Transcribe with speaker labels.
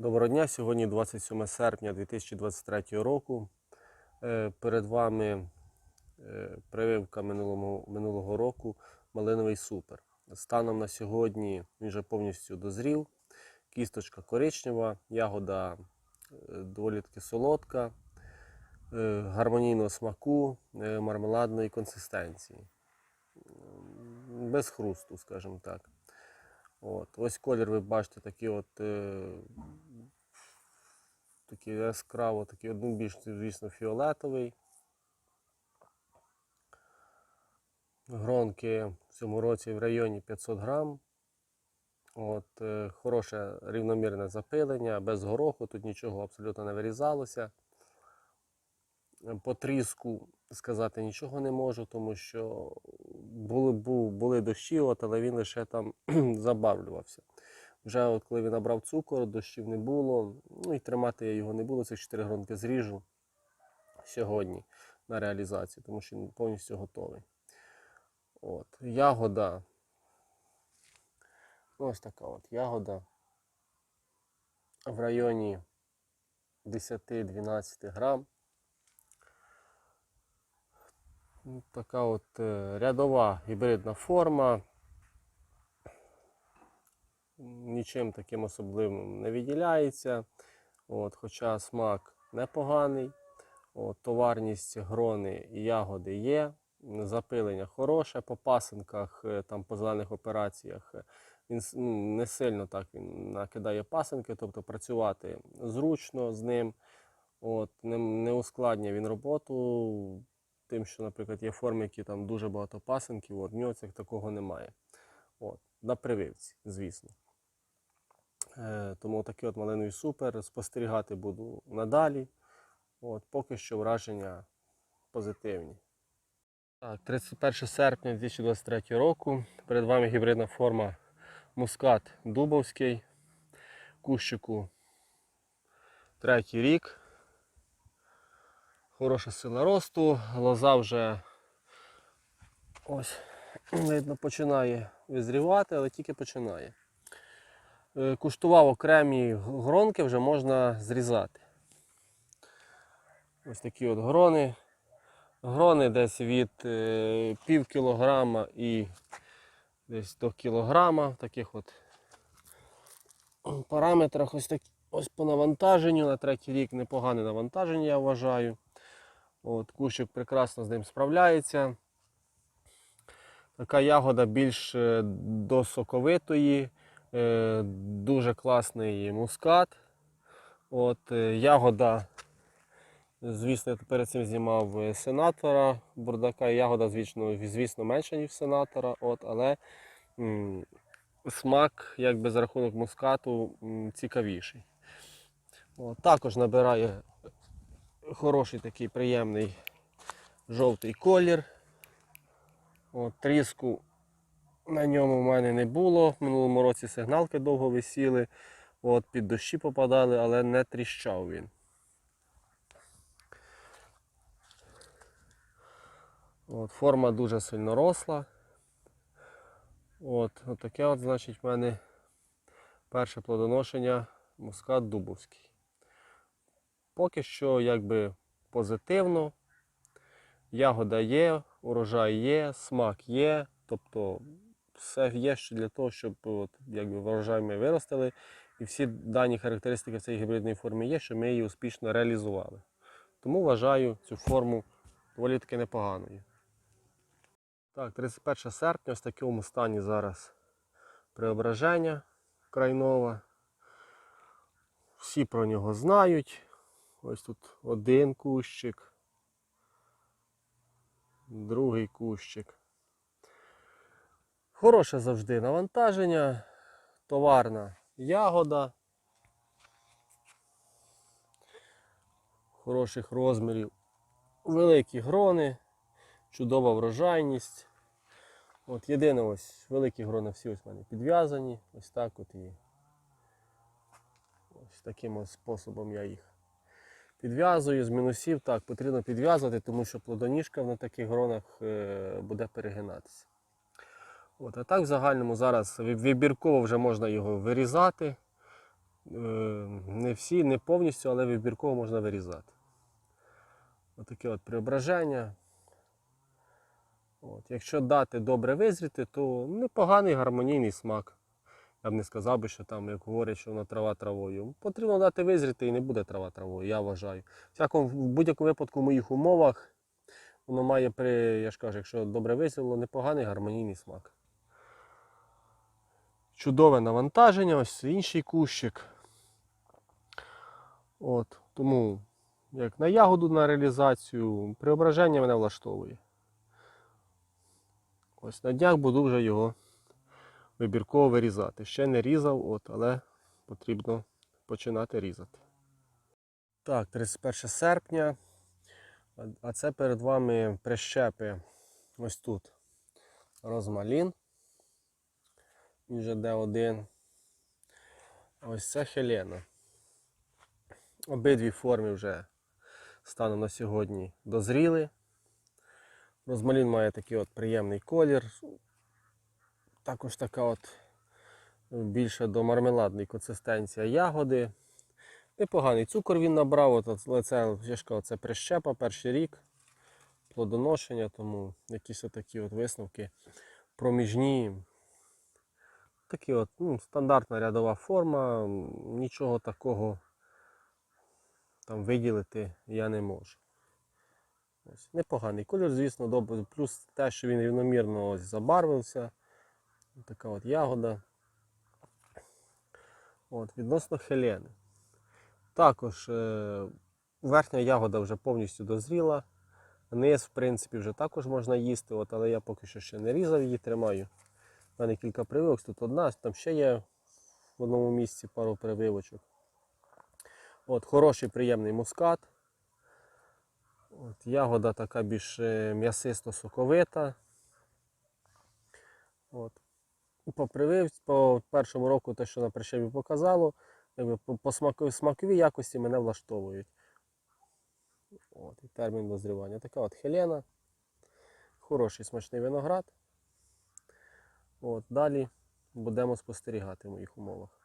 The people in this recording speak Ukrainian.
Speaker 1: Доброго дня, сьогодні 27 серпня 2023 року. Е, Перед вами е, прививка минулого, минулого року малиновий супер. Станом на сьогодні він вже повністю дозрів. Кісточка коричнева, ягода е, доволі таки солодка, гармонійного смаку, мармеладної консистенції. Без хрусту, скажімо так. От. Ось колір ви бачите такий от такий яскраво, такий один більш, звісно, фіолетовий. Гронки в цьому році в районі 500 грам. От, е, хороше рівномірне запилення, без гороху, тут нічого абсолютно не вирізалося. По тріску сказати нічого не можу, тому що були, був, були дощі, от, але він лише там забавлювався. Вже от коли він набрав цукор, дощів не було. Ну і тримати я його не буду. Цих 4 гронки зріжу сьогодні на реалізацію, тому що він повністю готовий. От. Ягода. Ну, Ось така от ягода. В районі 10-12 грам. Така от е, рядова гібридна форма. Нічим таким особливим не відділяється. От, хоча смак непоганий. От, товарність грони і ягоди є. Запилення хороше по пасинках, е, там, по зелених операціях. Він ну, не сильно так він накидає пасинки, тобто працювати зручно з ним. От, не, не ускладнює він роботу тим, що, наприклад, є форми, які там дуже багато пасинків, от, в нього такого немає. От, на прививці, звісно. Е, тому такий от малиновий супер. Спостерігати буду надалі. От, поки що враження позитивні. Так, 31 серпня 2023 року. Перед вами гібридна форма Мускат Дубовський. Кущику третій рік. Хороша сила росту. Лоза вже ось видно починає визрівати, але тільки починає. Е, Куштував окремі гронки, вже можна зрізати. Ось такі от грони. Грони десь від е, пів кілограма і десь до кілограма в таких от параметрах. Ось, так, ось по навантаженню. На третій рік непогане навантаження, я вважаю. От, кущик прекрасно з ним справляється. Така ягода більш е, до соковитої, е, дуже класний мускат. От, е, ягода, звісно, я перед цим знімав е, сенатора бурдака. Ягода, звісно, звісно менша, ніж сенатора, от, але м, смак, якби за рахунок мускату, м, цікавіший. От, також набирає хороший такий приємний жовтий колір. От, тріску на ньому в мене не було. В минулому році сигналки довго висіли, от, під дощі попадали, але не тріщав він. От, форма дуже сильно росла. От, от таке от, значить, в мене перше плодоношення мускат Дубовський. Поки що якби позитивно. Ягода є, урожай є, смак є. Тобто все є ще для того, щоб от, якби, врожай ми виростили. І всі дані характеристики в цієї гібридної форми є, що ми її успішно реалізували. Тому вважаю цю форму доволі таки непоганою. Так, 31 серпня, в такому стані зараз преображення крайнова. Всі про нього знають. Ось тут один кущик, другий кущик. Хороше завжди навантаження, товарна ягода. Хороших розмірів, великі грони, чудова врожайність. От єдине ось великі грони всі ось в мене підв'язані. Ось так от і ось таким ось способом я їх підв'язую з мінусів. Так, потрібно підв'язувати, тому що плодоніжка на таких гронах е, буде перегинатися. От, а так в загальному зараз вибірково вже можна його вирізати. не всі, не повністю, але вибірково можна вирізати. Отаке от преображення. От. Якщо дати добре визріти, то непоганий гармонійний смак. Я б не сказав би, що там, як говорять, що воно трава травою. Потрібно дати визріти і не буде трава травою, я вважаю. Всякому, в будь-якому випадку в моїх умовах воно має при, я ж кажу, якщо добре визріло, непоганий гармонійний смак. Чудове навантаження, ось інший кущик. От, тому, як на ягоду на реалізацію, преображення мене влаштовує. Ось на днях буду вже його вибірково вирізати. Ще не різав, от, але потрібно починати різати. Так, 31 серпня. А- це перед вами прищепи ось тут. Розмалін. Він вже Д1. Ось це Хелена. Обидві форми вже станом на сьогодні дозріли. Розмалін має такий от приємний колір. Також така от більше до мармеладної консистенція ягоди. Непоганий цукор він набрав, але це, це прищепа, перший рік плодоношення, тому якісь отакі от висновки проміжні. Такі от, ну, стандартна рядова форма, нічого такого там виділити я не можу. Ось, непоганий колір, звісно, добре. Плюс те, що він рівномірно ось забарвився. Така от ягода. От, відносно хелени. Також е, верхня ягода вже повністю дозріла. Низ, в принципі, вже також можна їсти, от, але я поки що ще не різав її, тримаю. У мене кілька прививок, тут одна, там ще є в одному місці пару прививочок. От, хороший приємний мускат. От, ягода така більш е, м'ясисто-соковита. От. По, привив, по першому року те, що на прищепі показало, якби по, смаковій якості мене влаштовують. От, і термін дозрівання. Така от хелена. Хороший смачний виноград. От, далі будемо спостерігати в моїх умовах.